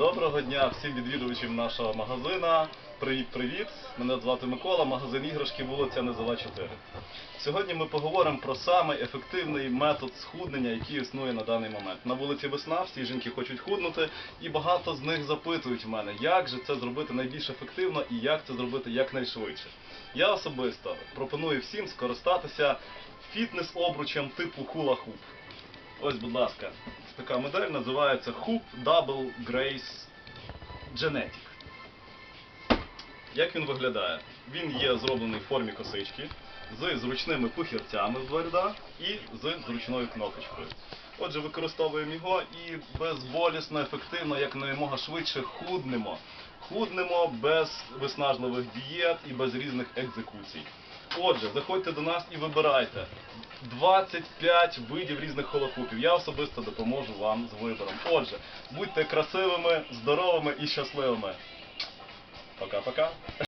Доброго дня всім відвідувачам нашого магазина. Привіт-привіт! Мене звати Микола, магазин іграшки, вулиця Низова 4. Сьогодні ми поговоримо про самий ефективний метод схуднення, який існує на даний момент. На вулиці весна всі жінки хочуть худнути, і багато з них запитують в мене, як же це зробити найбільш ефективно і як це зробити якнайшвидше. Я особисто пропоную всім скористатися фітнес-обручем типу хула-хуп. Ось, будь ласка, така модель називається Hoop Double Grace Genetic. Як він виглядає? Він є зроблений в формі косички з зручними пухірцями в рядах і з зручною кнопочкою. Отже, використовуємо його і безболісно, ефективно, як наймога швидше худнемо. Худнемо без виснажливих дієт і без різних екзекуцій. Отже, заходьте до нас і вибирайте 25 видів різних холокупів. Я особисто допоможу вам з вибором. Отже, будьте красивими, здоровими і щасливими. Пока-пока.